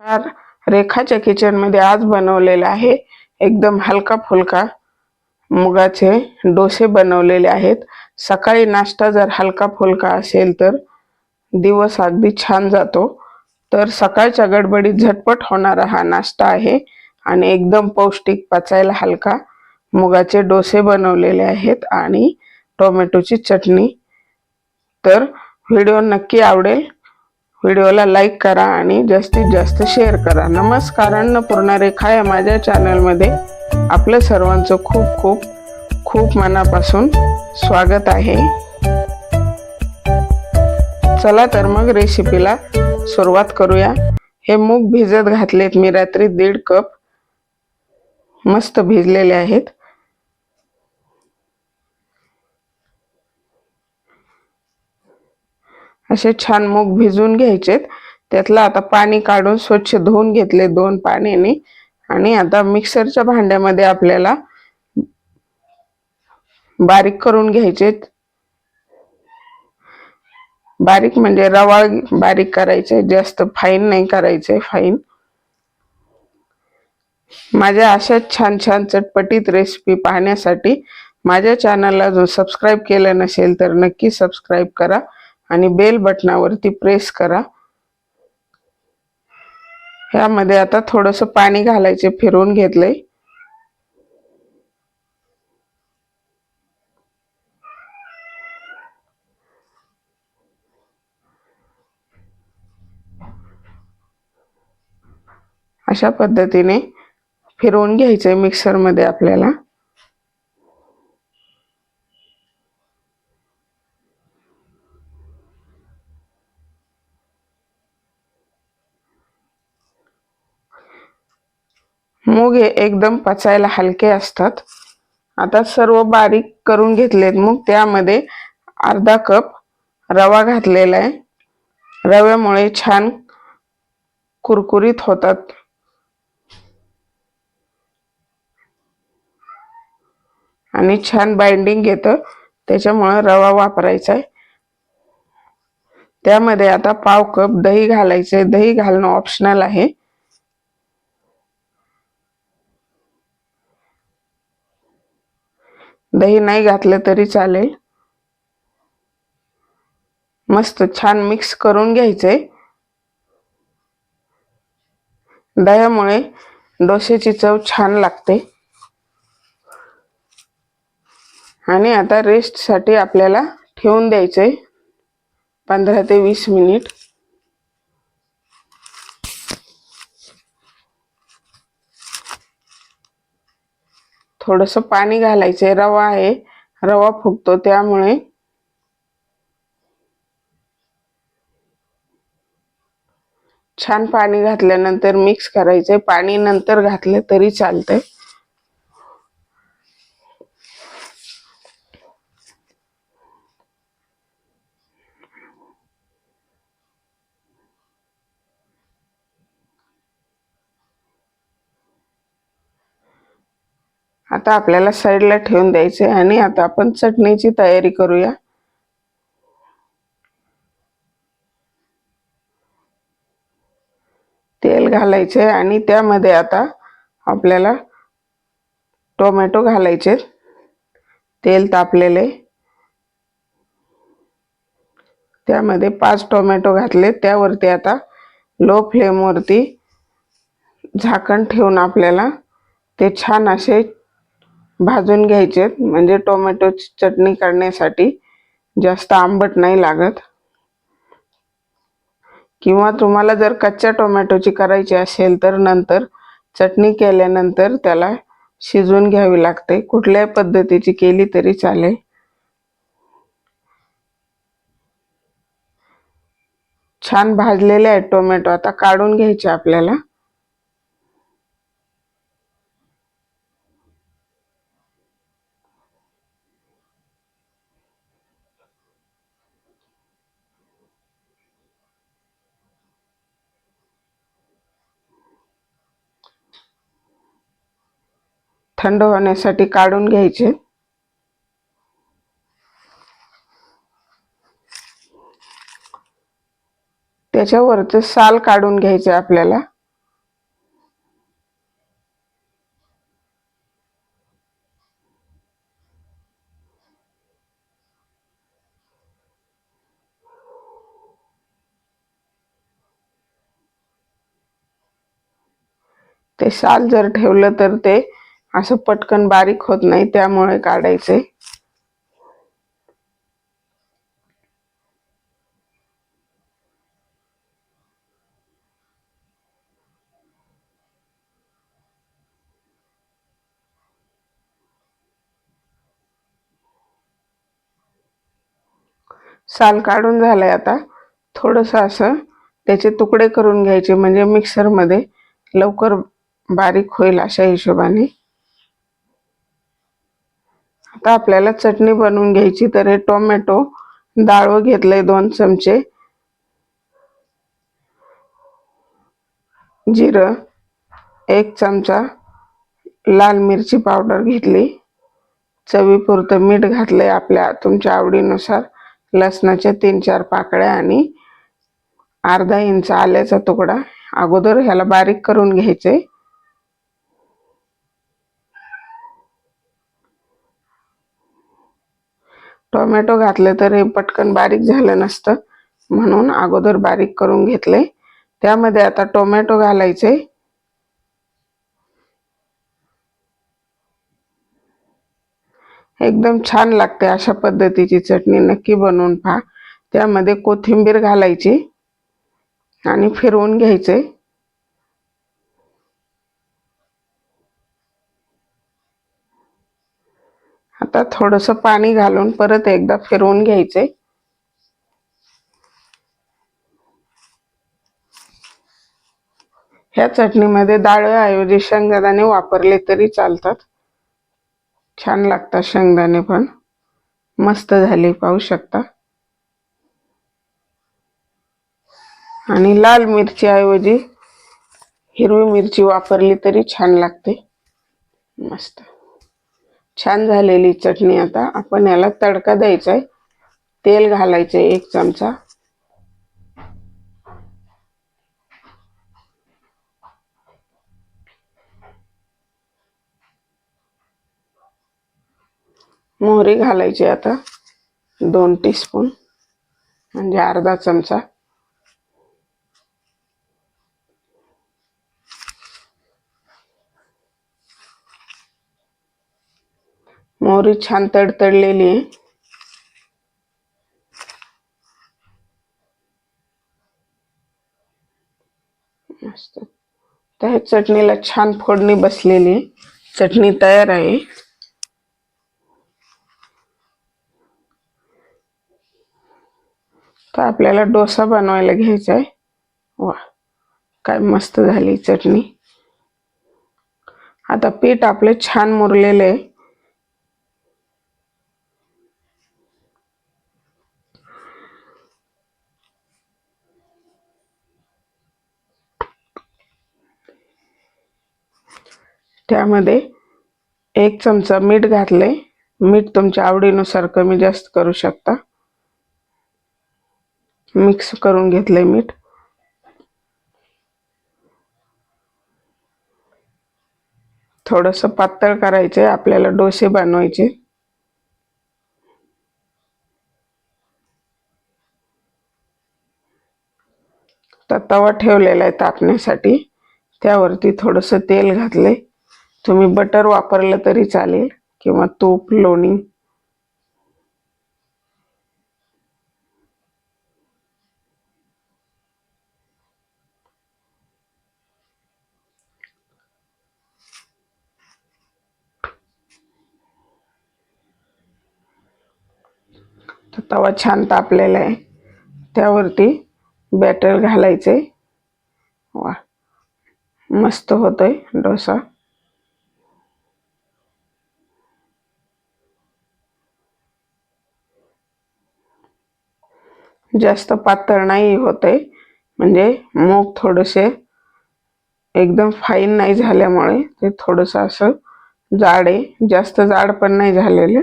नमस्कार रेखाच्या किचनमध्ये आज बनवलेलं आहे. एकदम हलका फुलका मुगाचे डोसे बनवलेले आहेत. सकाळी नाश्ता जर हलका फुलका असेल तर दिवस अगदी छान जातो. तर सकाळच्या गडबडीत झटपट होणारा हा नाश्ता आहे आणि एकदम पौष्टिक पचायला हलका मुगाचे डोसे बनवलेले आहेत आणि टोमॅटोची चटणी. तर व्हिडिओ नक्की आवडेल. व्हिडिओला लाईक करा आणि जास्तीत जास्त शेअर करा. नमस्कार अन्नपूर्णा रेखा या माझ्या चॅनलमध्ये आपलं सर्वांचं खूप खूप खूप मनापासून स्वागत आहे. चला तर मग रेसिपीला सुरुवात करूया. हे मूग भिजत घातलेत. मी रात्री दीड कप मस्त भिजलेले आहेत. असे छान मूग भिजून घ्यायचेत. त्यातलं आता पाणी काढून स्वच्छ धुवून घेतले दोन पाण्याने. आणि आता मिक्सरच्या भांड्यामध्ये आपल्याला बारीक करून घ्यायचे बारीक म्हणजे रवा बारीक करायचे जास्त फाईन नाही करायचे फाईन माझ्या अशाच छान छान चटपटीत रेसिपी पाहण्यासाठी माझ्या चॅनलला जो सबस्क्राईब केलं नसेल तर नक्की सबस्क्राईब करा. आणि बेल बटनावरती प्रेस करा. ह्यामध्ये आता थोडस पाणी घालायचे फिरवून घेतलंय. अशा पद्धतीने फिरवून घ्यायचंय मिक्सरमध्ये आपल्याला. मूग हे एकदम पचायला हलके असतात. आता सर्व बारीक करून घेतलेत. मूग त्यामध्ये अर्धा कप रवा घातलेला आहे. रव्यामुळे छान कुरकुरीत होतात. आणि छान बाइंडिंग घेतं. त्याच्यामुळं रवा वापरायचा आहे. त्यामध्ये आता पाव कप दही घालायचे दही घालणं ऑप्शनल आहे. दही नाही घातलं तरी चालेल. मस्त छान मिक्स करून घ्यायचंय. दह्यामुळे डोश्याची चव छान लागते. आणि आता रेस्टसाठी आपल्याला ठेवून द्यायचंय. पंधरा ते वीस मिनिट थोडंसं पाणी घालायचं आहे रवा आहे. रवा फुगतो त्यामुळे. छान पाणी घातल्यानंतर मिक्स करायचंय. पाणी नंतर घातलं तरी चालतंय. आता आपल्याला साईडला ठेवून द्यायचे आणि आता आपण चटणीची तयारी करूया. तेल घालायचे आणि त्यामध्ये आता आपल्याला टोमॅटो घालायचे. तेल तापलेले. त्यामध्ये पाच टोमॅटो घातले. त्यावरती आता लो फ्लेमवरती झाकण ठेवून आपल्याला ते छान असे भाजून घ्यायचे म्हणजे टोमॅटोची चटणी करण्यासाठी जास्त आंबट नाही लागत. किंवा तुम्हाला जर कच्च्या टोमॅटोची करायची असेल तर नंतर चटणी केल्यानंतर त्याला शिजवून घ्यावी लागते. कुठल्याही पद्धतीची केली तरी चालेल. छान भाजलेले आहेत टोमॅटो. आता काढून घ्यायचे आपल्याला. थंड होण्यासाठी काढून घ्यायचे. त्याच्यावरचं साल काढून घ्यायचे आपल्याला. ते साल जर ठेवलं तर ते असं पटकन बारीक होत नाही त्यामुळे काढायचे. साल काढून झालंय आता. थोडस असं त्याचे तुकडे करून घ्यायचे म्हणजे मिक्सरमध्ये लवकर बारीक होईल अशा हिशोबाने. आता आपल्याला चटणी बनवून घ्यायची तर हे टोमॅटो डाळ घेतलंय दोन चमचे. जिरं एक चमचा. लाल मिरची पावडर घेतली. चवीपुरतं मीठ घातलंय आपल्या तुमच्या आवडीनुसार. लसणाच्या तीन चार पाकळ्या आणि अर्धा इंच आल्याचा तुकडा. अगोदर ह्याला बारीक करून घ्यायचे. टोमॅटो घातले तर हे पटकन बारीक झालं नसतं. म्हणून अगोदर बारीक करून घेतले. त्यामध्ये आता टोमॅटो घालायचे. एकदम छान लागते अशा पद्धतीची चटणी. नक्की बनवून पहा. त्यामध्ये कोथिंबीर घालायची आणि फिरवून घ्यायचे. आता थोडस पाणी घालून परत एकदा फिरवून घ्यायचे. ह्या चटणीमध्ये डाळऐवजी शेंगदाणे वापरले तरी चालतात. छान लागतात शेंगदाणे पण. मस्त झाले पाहू शकता. आणि लाल मिरची ऐवजी हिरवी मिरची वापरली तरी छान लागते. मस्त. छान झालेली चटणी आता. आपण याला तडका द्यायचा आहे तेल घालायचं एक चमचा. मोहरी घालायची आता. दोन टीस्पून म्हणजे अर्धा चमचा. मोहरी छान तडतडलेली आहे. मस्त. त्या चटणीला छान फोडणी बसलेली चटणी तयार आहे. तर आपल्याला डोसा बनवायला घ्यायचा आहे. वा काय मस्त झाली चटणी. आता पीठ आपले छान मुरलेले आहे. त्यामध्ये एक चमचा मीठ घातले. मीठ तुमच्या आवडीनुसार कमी जास्त करू शकता. मिक्स करून घेतले मीठ. थोडस पातळ करायचे आपल्याला डोसे बनवायचे. तर तवा ठेवलेला आहे तापण्यासाठी त्यावरती थोडस तेल घातले. तुम्ही बटर वापरलं तरी चालेल किंवा तूप लोणी. तवा छान तापलेला आहे. त्यावरती बॅटर घालायचे. वा मस्त होतोय डोसा. जास्त पातळ नाही होते म्हणजे मूग थोडेसे एकदम फाईन नाही झाल्यामुळे ते थोडंसं असं जाड आहे जास्त जाड पण नाही झालेले.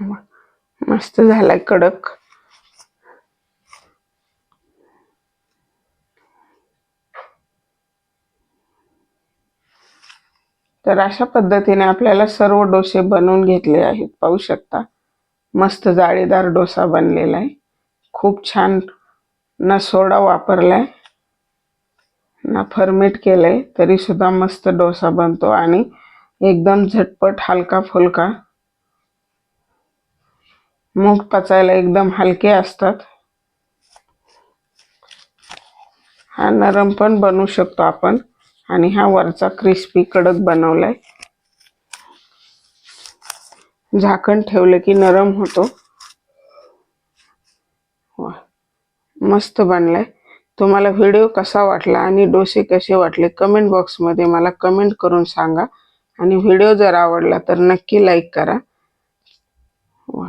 मस्त झालाय कडक. तर अशा पद्धतीने आपल्याला सर्व डोसे बनवून घेतले आहेत. पाहू शकता. मस्त जाळीदार डोसा बनलेला आहे. खूप छान ना सोडा वापरलाय. ना फर्मेट केलंय तरी सुद्धा मस्त डोसा बनतो आणि एकदम झटपट हलका फुलका मूग पचायला एकदम हलके असतात. हा नरम पण बनवू शकतो आपण. आणि हा वरचा क्रिस्पी कडक बनवलाय. झाकण ठेवलं की नरम होतो. वा मस्त बनलाय. तुम्हाला व्हिडिओ कसा वाटला आणि डोसे कसे वाटले कमेंट बॉक्समध्ये मला कमेंट करून सांगा. आणि व्हिडिओ जर आवडला तर नक्की लाईक करा. वा.